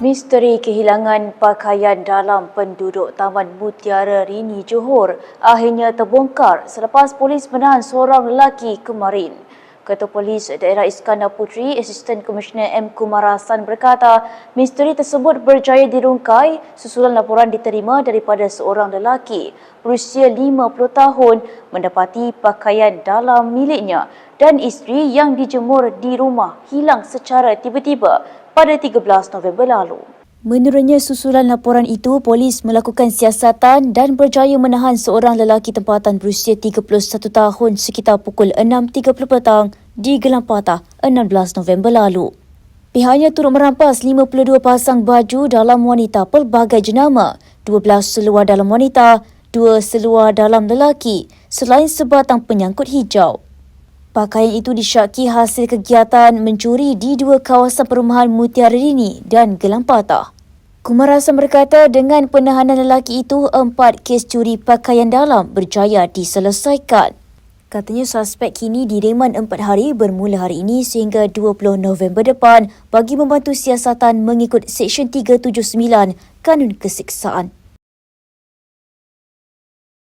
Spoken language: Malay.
Misteri kehilangan pakaian dalam penduduk Taman Mutiara Rini Johor akhirnya terbongkar selepas polis menahan seorang lelaki kemarin. Ketua Polis Daerah Iskandar Puteri, Asisten Komisioner M. Kumar Hassan berkata, misteri tersebut berjaya dirungkai susulan laporan diterima daripada seorang lelaki berusia 50 tahun mendapati pakaian dalam miliknya dan isteri yang dijemur di rumah hilang secara tiba-tiba pada 13 November lalu. Menurutnya susulan laporan itu, polis melakukan siasatan dan berjaya menahan seorang lelaki tempatan berusia 31 tahun sekitar pukul 6.30 petang di Gelang Patah 16 November lalu. Pihaknya turut merampas 52 pasang baju dalam wanita pelbagai jenama, 12 seluar dalam wanita, 2 seluar dalam lelaki, selain sebatang penyangkut hijau. Pakaian itu disyaki hasil kegiatan mencuri di dua kawasan perumahan Mutiara Rini dan Gelang Patah. Kumar Hassan berkata dengan penahanan lelaki itu, empat kes curi pakaian dalam berjaya diselesaikan. Katanya suspek kini direman empat hari bermula hari ini sehingga 20 November depan bagi membantu siasatan mengikut Seksyen 379 Kanun Kesiksaan.